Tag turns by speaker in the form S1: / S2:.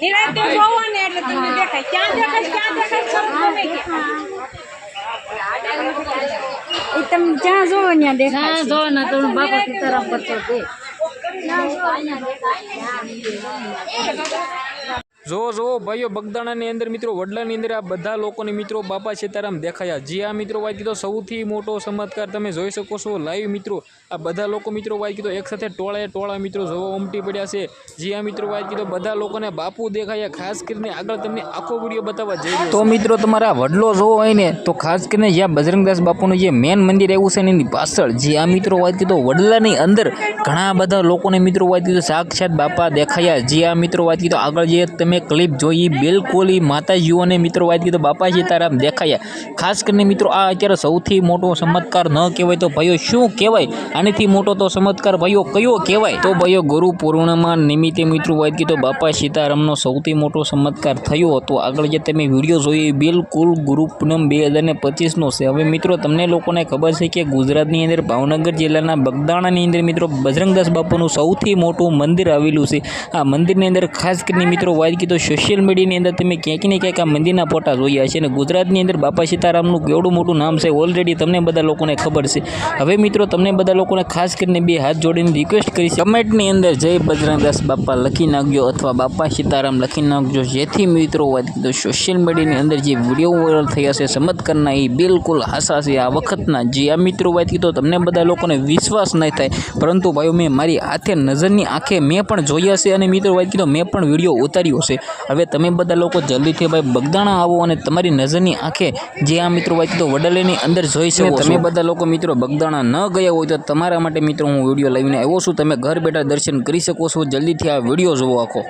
S1: નિરાંતે જોવો ને એટલે તમને દેખાય ક્યાં દેખાય ક્યાં દેખાય સરસ ગમે
S2: એ તમે જ્યાં જોવો ત્યાં દેખાય
S3: હા જો ને તો બાપા સીતારામ કરતો તે
S4: જો જો ભાઈઓ બગદાણાની અંદર મિત્રો વડલાની અંદર આ બધા લોકોને મિત્રો બાપા સીતારામ દેખાયા. જી આ મિત્રો વાત કીધો સૌથી મોટો ચમત્કાર તમે જોઈ શકો છો લાઈવ મિત્રો. આ બધા લોકો મિત્રો વાત કીધો એક સાથે ટોળાએ ટોળા મિત્રો જોવા ઉમટી પડ્યા છે. જી આ મિત્રો વાત કીધો બધા લોકોને બાપુ દેખાયા ખાસ કરીને આગળ તમને આખો વીડિયો બતાવવા જઈ રહ્યો
S5: તો મિત્રો તમારા વડલો જોવો હોય ને તો ખાસ કરીને જ્યાં બજરંગદાસ બાપુનું જે મેન મંદિર એવું છે ને એની પાછળ જે આ મિત્રો વાત કીધો વડલાની અંદર ઘણા બધા લોકોને મિત્રો વાત કીધો સાક્ષાત બાપા દેખાયા. જે આ મિત્રો વાત કીધો આગળ જે તમે ક્લિપ જોઈ બિલકુલ ઈ માતાજીઓને મિત્રો વાત કીધું બાપા સીતારામ દેખાયા. ખાસ કરીને મિત્રો આ અત્યારે સૌથી મોટો ચમત્કાર ન કહેવાય તો ભાઈઓ શું કહેવાય? આનાથી મોટો તો ચમત્કાર ભાઈઓ કયો કહેવાય? તો ભાઈઓ ગુરુ પૂર્ણિમા નિમિત્તે મિત્રો વાત કીધું બાપા સીતારામનો સૌથી મોટો ચમત્કાર થયો હતો. આગળ જે તમે વીડિયો જોઈ બિલકુલ ગુરુ પૂનમ બે હજાર પચીસનો છે. હવે મિત્રો તમને લોકોને ખબર છે કે ગુજરાતની અંદર ભાવનગર જિલ્લાના બગદાણાની અંદર મિત્રો બજરંગદાસ બાપુનું સૌથી મોટું મંદિર આવેલું છે. આ મંદિરની અંદર ખાસ કરીને મિત્રો વાત કીધો, સોશિયલ મીડિયાની અંદર તમે ક્યાંક ને ક્યાંક આ મંદિરના ફોટા જોયા છે અને ગુજરાતની અંદર બાપા સીતારામનું કેવડું મોટું નામ છે ઓલરેડી તમને બધા લોકોને ખબર છે. હવે મિત્રો, તમને બધા લોકોને ખાસ કરીને બે હાથ જોડીને રિક્વેસ્ટ કરી છે. કમેન્ટની અંદર જય બજરંગદાસ બાપા લખી નાખજો અથવા બાપા સીતારામ લખી નાખજો. જેથી મિત્રો વાત કીધો સોશિયલ મીડિયાની અંદર જે વીડિયો વાયરલ થયા છે ચમત્કારના એ બિલકુલ હાસા છે. આ વખતના જે આ મિત્રો વાત કીધો, તમને બધા લોકોને વિશ્વાસ નહીં થાય. પરંતુ ભાઈઓ, મેં મારી હાથે નજરની આંખે મેં પણ જોયા છે અને મિત્રો વાત કીધો, મેં પણ વીડિયો ઉતાર્યો છે. હવે તમે બધા લોકો જલ્દીથી ભાઈ બગદાણા આવો અને તમારી નજરની આંખે જે આ મિત્રો વાત તો વડલેની અંદર જોઈ શકો તમે બધા લોકો મિત્રો બગદાણા ન ગયા હોય તો તમારા માટે મિત્રો હું વીડિયો લઈને આવ્યો છું. તમે ઘર બેઠા દર્શન કરી શકો છો. જલ્દીથી આ વીડિયો જોવો આખો.